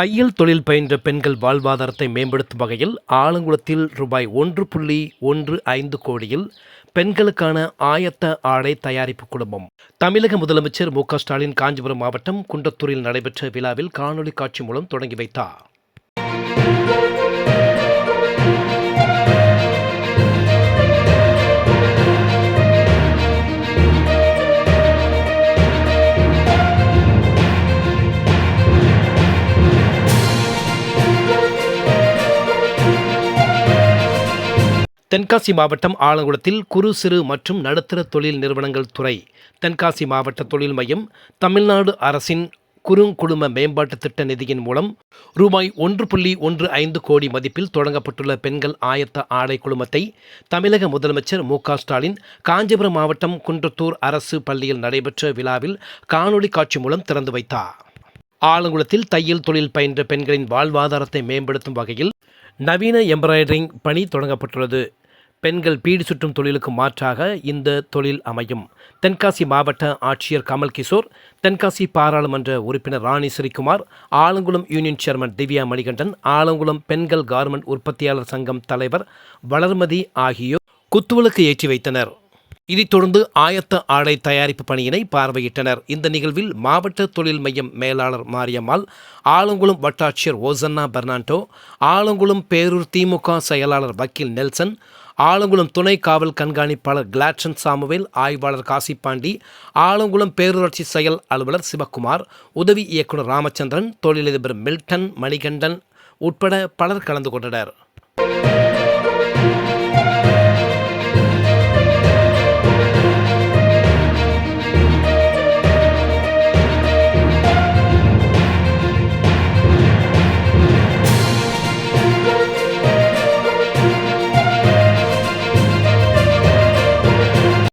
தையல் தொழில் பயின்ற பெண்கள் வாழ்வாதாரத்தை மேம்படுத்தும் வகையில் ஆலங்குளத்தில் ரூபாய் ஒன்று புள்ளி ஒன்று ஐந்து கோடியில் பெண்களுக்கான ஆயத்த ஆடை தயாரிப்பு குழுமம் தமிழக முதலமைச்சர் மு க ஸ்டாலின் காஞ்சிபுரம் மாவட்டம் குன்றத்தூரில் நடைபெற்ற விழாவில் காணொலி காட்சி மூலம் தொடங்கி வைத்தார். தென்காசி மாவட்டம் ஆலங்குளத்தில் குறு சிறு மற்றும் நடுத்தர தொழில் நிறுவனங்கள் துறை. தென்காசி மாவட்ட தொழில் மையம் தமிழ்நாடு அரசின் குறுங்குடும்ப மேம்பாட்டு திட்ட நிதியின் மூலம் ரூபாய் ஒன்று புள்ளி ஒன்று ஐந்து கோடி மதிப்பில் தொடங்கப்பட்டுள்ள பெண்கள் ஆயத்த ஆடை குழுமத்தை தமிழக முதலமைச்சர் மு ஸ்டாலின் காஞ்சிபுரம் மாவட்டம் குன்றத்தூர் அரசு பள்ளியில் நடைபெற்ற விழாவில் காணொலி காட்சி மூலம் திறந்து வைத்தார். ஆலங்குளத்தில் தையல் தொழில் பயின்ற பெண்களின் வாழ்வாதாரத்தை மேம்படுத்தும் வகையில் நவீன எம்ப்ராய்டரிங் பணி தொடங்கப்பட்டுள்ளது. பெண்கள் பீடி சுற்றும் தொழிலுக்கு மாற்றாக இந்த தொழில் அமையும். தென்காசி மாவட்ட ஆட்சியர் கமல் கிஷோர் தென்காசி பாராளுமன்ற உறுப்பினர் ராணி ஸ்ரீகுமார் ஆலங்குளம் யூனியன் சேர்மன் திவ்யா மணிகண்டன் ஆலங்குளம் பெண்கள் கார்மெண்ட் உற்பத்தியாளர் சங்கம் தலைவர் வளர்மதி ஆகியோர் குத்துவிளக்கு ஏற்றி வைத்தனர். இதைத் தொடர்ந்து ஆயத்த ஆடை தயாரிப்பு பணியினை பார்வையிட்டனர். இந்த நிகழ்வில் மாவட்ட தொழில் மையம் மேலாளர் மாரியம்மாள் ஆலங்குளம் வட்டாட்சியர் ஓசன்னா பெர்னாண்டோ ஆலங்குளம் பேரூர் திமுக செயலாளர் வக்கீல் நெல்சன் ஆலங்குளம் துணை காவல் கண்காணிப்பாளர் கிளாட்சன் சாமுவேல் ஆய்வாளர் காசிப்பாண்டி ஆலங்குளம் பேரூராட்சி செயல் அலுவலர் சிவக்குமார் உதவி இயக்குனர் ராமச்சந்திரன் தொழிலதிபர் மில்டன் மணிகண்டன் உட்பட பலர் கலந்து கொண்டனர்.